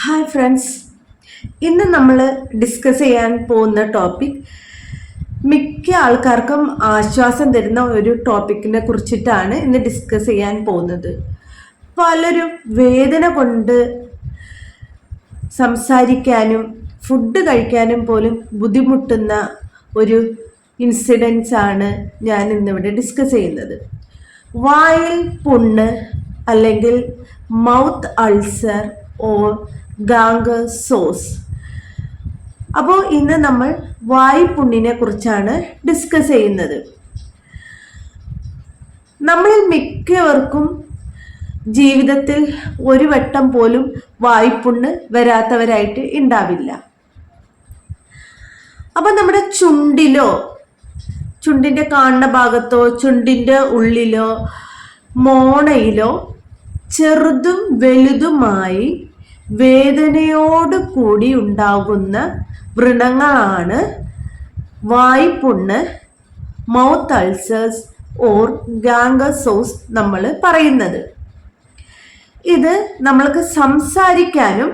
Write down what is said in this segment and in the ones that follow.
Hi friends ഇന്ന് നമ്മൾ discuss ചെയ്യാൻ പോകുന്ന ടോപ്പിക് മിക്ക ആൾക്കാർക്കും ആശ്വാസം തരുന്ന ഒരു ടോപ്പിക്കിനെ കുറിച്ചിട്ടാണ് ഇന്ന് ഡിസ്കസ് ചെയ്യാൻ പോകുന്നത്. പലരും വേദന കൊണ്ട് സംസാരിക്കാനും ഫുഡ് കഴിക്കാനും പോലും ബുദ്ധിമുട്ടുന്ന ഒരു ഇൻസിഡൻസ് ആണ് ഞാൻ ഇന്നിവിടെ ഡിസ്കസ് ചെയ്യുന്നത്. വായിൽ പുണ്ണ് അല്ലെങ്കിൽ മൗത്ത് അൾസർ ഓർ ഗാംഗ സോസ്. അപ്പോൾ ഇന്ന് നമ്മൾ വായ്പുണ്ണിനെ കുറിച്ചാണ് ഡിസ്കസ് ചെയ്യുന്നത്. നമ്മളിൽ മിക്കവർക്കും ജീവിതത്തിൽ ഒരു വട്ടം പോലും വായ്പുണ്ണ് വരാത്തവരായിട്ട് ഉണ്ടാവില്ല അപ്പൊ നമ്മുടെ ചുണ്ടിലോ ചുണ്ടിന്റെ കാണുന്ന ഭാഗത്തോ ചുണ്ടിന്റെ ഉള്ളിലോ മോണയിലോ ചെറുതും വലുതുമായി വേദനയോട് കൂടി ഉണ്ടാകുന്ന വ്രണങ്ങളാണ് വായ്പുണ്ണ് മൗത്ത് അൾസേഴ്സ് ഓർ ഗാംഗസോസ് നമ്മൾ പറയുന്നത്. ഇത് നമ്മൾക്ക് സംസാരിക്കാനും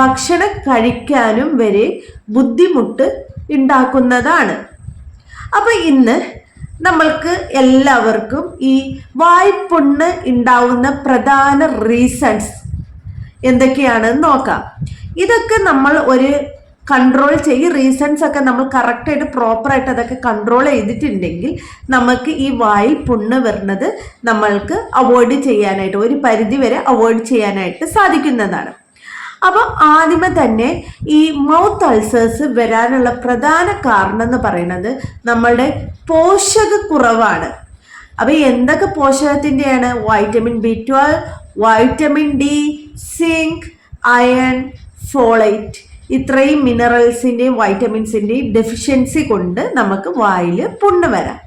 ഭക്ഷണം കഴിക്കാനും വരെ ബുദ്ധിമുട്ട് ഉണ്ടാക്കുന്നതാണ്. അപ്പം ഇന്ന് നമ്മൾക്ക് എല്ലാവർക്കും ഈ വായ്പുണ്ണ് ഉണ്ടാവുന്ന പ്രധാന റീസൺസ് എന്തൊക്കെയാണെന്ന് നോക്കാം. ഇതൊക്കെ നമ്മൾ ഒരു കൺട്രോൾ ചെയ്യും റീസൺസ് ഒക്കെ നമ്മൾ കറക്റ്റായിട്ട് പ്രോപ്പറായിട്ട് അതൊക്കെ കൺട്രോൾ ചെയ്തിട്ടുണ്ടെങ്കിൽ നമുക്ക് ഈ വായിൽ പുണ്ണ് വരുന്നത് നമ്മൾക്ക് അവോയ്ഡ് ചെയ്യാനായിട്ട് ഒരു പരിധി വരെ അവോയ്ഡ് ചെയ്യാനായിട്ട് സാധിക്കുന്നതാണ്. അപ്പോൾ ആദ്യമേ തന്നെ ഈ മൗത്ത് അൾസേഴ്സ് വരാനുള്ള പ്രധാന കാരണം എന്ന് പറയുന്നത് നമ്മളുടെ പോഷകക്കുറവാണ്. അപ്പോൾ എന്തൊക്കെ പോഷകത്തിന്റെയാണ് vitamin B twelve vitamin D zinc iron folate. ഇത്രയും മിനറൽസിന്റെയും വൈറ്റമിൻസിന്റെയും ഡെഫിഷ്യൻസി കൊണ്ട് നമുക്ക് വായിൽ പുണ്ണ് വരാം.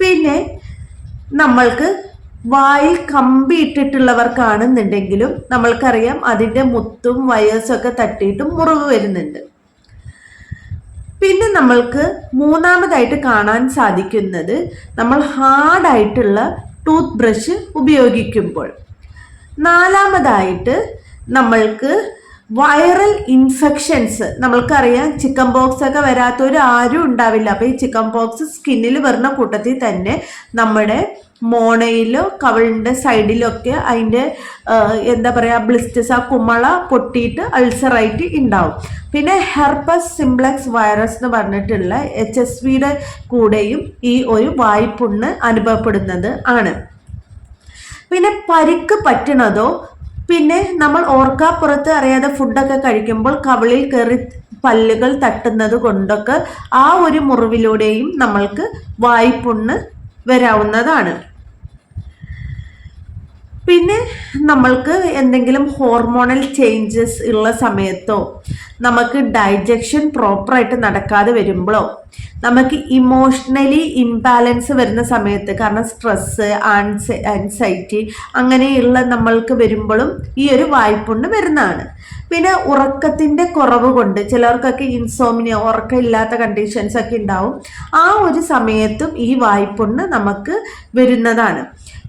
പിന്നെ നമ്മൾക്ക് വായിൽ കമ്പി ഇട്ടിട്ടുള്ളവർക്കാണെന്നുണ്ടെങ്കിലും നമ്മൾക്കറിയാം അതിന്റെ മുത്തും വയസ്സും ഒക്കെ തട്ടിയിട്ടും മുറിവ് വരുന്നുണ്ട്. പിന്നെ നമ്മൾക്ക് മൂന്നാമതായിട്ട് കാണാൻ സാധിക്കുന്നത് നമ്മൾ ഹാർഡായിട്ടുള്ള ടൂത്ത് ബ്രഷ് ഉപയോഗിക്കുമ്പോൾ. നാലാമതായിട്ട് നമ്മൾക്ക് വൈറൽ ഇൻഫെക്ഷൻസ് നമ്മൾക്കറിയാം ചിക്കൻ ബോക്സ് ഒക്കെ വരാത്തൊരു ആരും ഉണ്ടാവില്ല. അപ്പോൾ ഈ ചിക്കൻ ബോക്സ് സ്കിന്നിൽ വരുന്ന കൂട്ടത്തിൽ തന്നെ നമ്മുടെ മോണയിലോ കവിളിന്റെ സൈഡിലൊക്കെ അതിന്റെ എന്താ പറയുക ബ്ലിസ്റ്റസ് ആ കുമ്മള പൊട്ടിയിട്ട് അൾസറായിട്ട് ഉണ്ടാവും പിന്നെ ഹെർപ്പസ് സിംപ്ലക്സ് വൈറസ് എന്ന് പറഞ്ഞിട്ടുള്ള എച്ച് എസ് വിയുടെ കൂടെയും ഈ ഒരു വായ്പുണ്ണ് അനുഭവപ്പെടുന്നത് ആണ്. പിന്നെ പരിക്ക് പറ്റണതോ പിന്നെ നമ്മൾ ഓർക്കാപ്പുറത്ത് അറിയാതെ ഫുഡൊക്കെ കഴിക്കുമ്പോൾ കവിളിൽ കയറി പല്ലുകൾ തട്ടുന്നത് കൊണ്ടൊക്കെ ആ ഒരു മുറിവിലൂടെയും നമ്മൾക്ക് വായ്പുണ്ണ് വരാവുന്നതാണ്. പിന്നെ നമ്മൾക്ക് എന്തെങ്കിലും ഹോർമോണൽ ചേഞ്ചസ് ഉള്ള സമയത്തോ നമുക്ക് ഡൈജഷൻ പ്രോപ്പറായിട്ട് നടക്കാതെ വരുമ്പോഴോ നമുക്ക് ഇമോഷണലി ഇംബാലൻസ് വരുന്ന സമയത്ത് കാരണം സ്ട്രെസ്സ് ആൻസൈ ആൻസൈറ്റി അങ്ങനെയുള്ള നമ്മൾക്ക് വരുമ്പോഴും ഈ ഒരു വായ്പുണ്ണ് വരുന്നതാണ്. പിന്നെ ഉറക്കത്തിന്റെ കുറവ് കൊണ്ട് ചിലർക്കൊക്കെ ഇൻസോമിനിയ ഉറക്കമില്ലാത്ത കണ്ടീഷൻസ് ഒക്കെ ഉണ്ടാവും. ആ ഒരു സമയത്തും ഈ വായ്പുണ്ണ് നമുക്ക് വരുന്നതാണ്.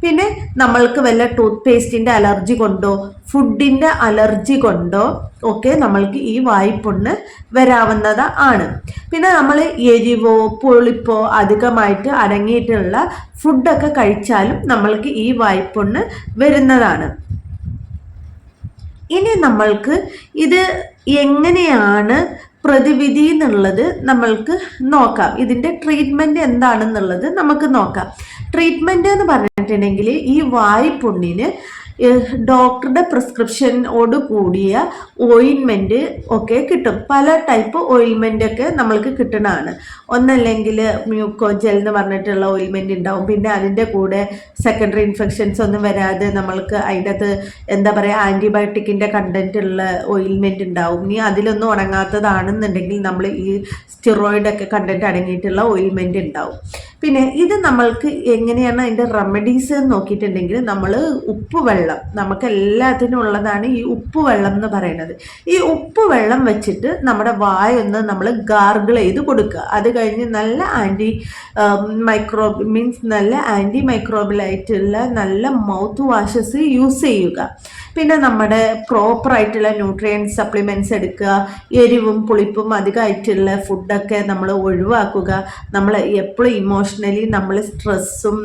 പിന്നെ നമ്മൾക്ക് വല്ല ടൂത്ത് പേസ്റ്റിന്റെ അലർജി കൊണ്ടോ ഫുഡിന്റെ അലർജി കൊണ്ടോ ഒക്കെ നമ്മൾക്ക് ഈ വായ്പുണ്ണ് വരാവുന്നത് ആണ്. പിന്നെ നമ്മൾ എരിവോ പുളിപ്പോ അധികമായിട്ട് അടങ്ങിയിട്ടുള്ള ഫുഡൊക്കെ കഴിച്ചാലും നമ്മൾക്ക് ഈ വായ്പുണ്ണ് വരുന്നതാണ്. ഇനി നമ്മൾക്ക് ഇത് എങ്ങനെയാണ് പ്രതിവിധി എന്നുള്ളത് നമ്മൾക്ക് നോക്കാം. ഇതിന്റെ ട്രീറ്റ്മെന്റ് എന്താണെന്നുള്ളത് നമുക്ക് നോക്കാം. ട്രീറ്റ്മെന്റ് എന്ന് പറഞ്ഞിട്ടുണ്ടെങ്കിൽ ഈ വായ്പുണ്ണിന് ഡോക്ടറുടെ പ്രിസ്ക്രിപ്ഷനോട് കൂടിയ ഓയിൻമെന്റ് ഒക്കെ കിട്ടും. പല ടൈപ്പ് ഓയിൽമെന്റ് ഒക്കെ നമ്മൾക്ക് കിട്ടണതാണ് ഒന്നല്ലെങ്കിൽ മ്യൂക്കോജെൽ എന്ന് പറഞ്ഞിട്ടുള്ള ഓയിൻമെന്റ് ഉണ്ടാവും. പിന്നെ അതിന്റെ കൂടെ സെക്കൻഡറി ഇൻഫെക്ഷൻസ് ഒന്നും വരാതെ നമ്മൾക്ക് അതിന്റെ അകത്ത് എന്താ പറയുക ആന്റിബയോട്ടിക്കിന്റെ കണ്ടന്റ് ഉള്ള ഓയിൻമെന്റ് ഉണ്ടാവും. ഇനി അതിലൊന്നും ഉണങ്ങാത്തതാണെന്നുണ്ടെങ്കിൽ നമ്മൾ ഈ സ്റ്റിറോയിഡൊക്കെ കണ്ടന്റ് അടങ്ങിയിട്ടുള്ള ഓയിൽമെന്റ് ഉണ്ടാവും. പിന്നെ ഇത് നമ്മൾക്ക് എങ്ങനെയാണ് അതിന്റെ റെമഡീസ് എന്ന് നോക്കിയിട്ടുണ്ടെങ്കിൽ നമ്മൾ ഉപ്പ് വെള്ളം നമുക്ക് എല്ലാത്തിനും ഉള്ളതാണ് ഈ ഉപ്പ് വെള്ളം എന്ന് പറയുന്നത്. ഈ ഉപ്പ് വെള്ളം വെച്ചിട്ട് നമ്മുടെ വായൊന്ന് നമ്മൾ ഗാർഗിൾ ചെയ്ത് കൊടുക്കുക. അത് കഴിഞ്ഞ് നല്ല ആന്റി മൈക്രോ മീൻസ് നല്ല ആന്റി മൈക്രോബിലായിട്ടുള്ള നല്ല മൗത്ത് വാഷസ് യൂസ് ചെയ്യുക. പിന്നെ നമ്മുടെ പ്രോപ്പറായിട്ടുള്ള ന്യൂട്രിയൻ സപ്ലിമെന്റ്സ് എടുക്കുക. എരിവും പുളിപ്പും അധികമായിട്ടുള്ള ഫുഡൊക്കെ നമ്മൾ ഒഴിവാക്കുക. നമ്മൾ എപ്പോഴും ഇമോഷണലി നമ്മൾ സ്ട്രെസ്സും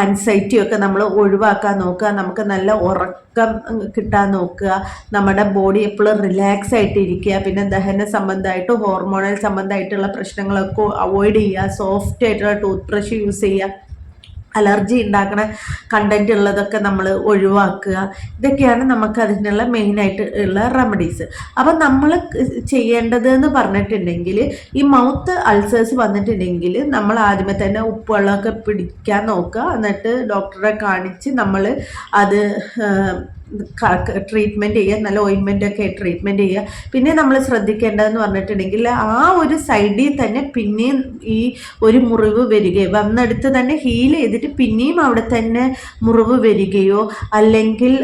ആൻസൈറ്റിയും ഒക്കെ നമ്മൾ ഒഴിവാക്കാൻ നോക്കുക. നമുക്ക് നല്ല ഉറക്കം കിട്ടാൻ നോക്കുക. നമ്മുടെ ബോഡി എപ്പോഴും റിലാക്സ് ആയിട്ട് ഇരിക്കുക പിന്നെ ദഹന സംബന്ധമായിട്ട് ഹോർമോണൽ സംബന്ധമായിട്ടുള്ള പ്രശ്നങ്ങളൊക്കെ അവോയ്ഡ് ചെയ്യുക. സോഫ്റ്റ് ആയിട്ടുള്ള ടൂത്ത് ബ്രഷ് യൂസ് ചെയ്യുക. അലർജി ഉണ്ടാക്കുന്ന കണ്ടന്റ് ഉള്ളതൊക്കെ നമ്മൾ ഒഴിവാക്കുക. ഇതൊക്കെയാണ് നമുക്ക് അതിനുള്ള മെയിനായിട്ട് ഉള്ള റെമഡീസ് അപ്പം നമ്മൾ ചെയ്യേണ്ടത് എന്ന് പറഞ്ഞിട്ടുണ്ടെങ്കിൽ ഈ മൗത്ത് അൾസേഴ്സ് വന്നിട്ടുണ്ടെങ്കിൽ നമ്മൾ ആദ്യമേ തന്നെ ഉപ്പുവെള്ളമൊക്കെ പിടിക്കാൻ നോക്കുക. എന്നിട്ട് ഡോക്ടറെ കാണിച്ച് നമ്മൾ അത് ട്രീറ്റ്മെന്റ് ചെയ്യുക നല്ല ഓയിൻമെന്റ് ഒക്കെ ട്രീറ്റ്മെന്റ് ചെയ്യുക. പിന്നെ നമ്മൾ ശ്രദ്ധിക്കേണ്ടതെന്ന് പറഞ്ഞിട്ടുണ്ടെങ്കിൽ ആ ഒരു സൈഡിൽ തന്നെ പിന്നെയും ഈ ഒരു മുറിവ് വരികയോ വന്നെടുത്ത് തന്നെ ഹീൽ ചെയ്തിട്ട് പിന്നെയും അവിടെ തന്നെ മുറിവ് വരികയോ അല്ലെങ്കിൽ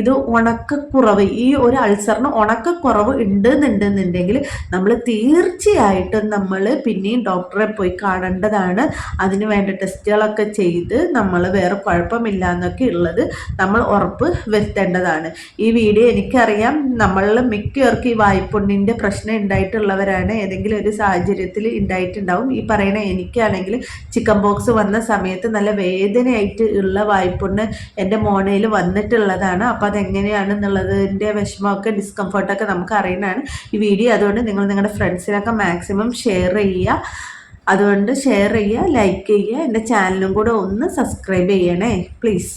ഇത് ഉണക്കക്കുറവ് ഈ ഒരു അൾസറിന് ഉണക്കക്കുറവ് ഉണ്ടെന്നുണ്ടെന്നുണ്ടെങ്കിൽ നമ്മൾ തീർച്ചയായിട്ടും നമ്മൾ പിന്നെയും ഡോക്ടറെ പോയി കാണേണ്ടതാണ്. അതിന് വേണ്ട ടെസ്റ്റുകളൊക്കെ ചെയ്ത് നമ്മൾ വേറെ കുഴപ്പമില്ല എന്നൊക്കെ ഉള്ളത് നമ്മൾ ഉറപ്പ് വരുത്തേണ്ടത് ചെയ്യേണ്ടതാണ്. ഈ വീഡിയോ എനിക്കറിയാം. നമ്മളിൽ മിക്കവർക്ക് ഈ വായ്പുണ്ണിന്റെ പ്രശ്നം ഉണ്ടായിട്ടുള്ളവരാണ്. ഏതെങ്കിലും ഒരു സാഹചര്യത്തിൽ ഉണ്ടായിട്ടുണ്ടാവും. ഈ പറയണ എനിക്കാണെങ്കിൽ ചിക്കൻ ബോക്സ് വന്ന സമയത്ത് നല്ല വേദനയായിട്ട് ഉള്ള വായ്പുണ്ണ് എന്റെ മോണയിൽ വന്നിട്ടുള്ളതാണ്. അപ്പോൾ അതെങ്ങനെയാണെന്നുള്ളതിന്റെ വിഷമമൊക്കെ ഡിസ്കംഫർട്ടൊക്കെ നമുക്ക് അറിയുന്നതാണ്. ഈ വീഡിയോ അതുകൊണ്ട് നിങ്ങൾ നിങ്ങളുടെ ഫ്രണ്ട്സിനൊക്കെ മാക്സിമം ഷെയർ ചെയ്യുക. അതുകൊണ്ട് ഷെയർ ചെയ്യുക ലൈക്ക് ചെയ്യുക. എന്റെ ചാനലും കൂടെ ഒന്ന് സബ്സ്ക്രൈബ് ചെയ്യണേ പ്ലീസ്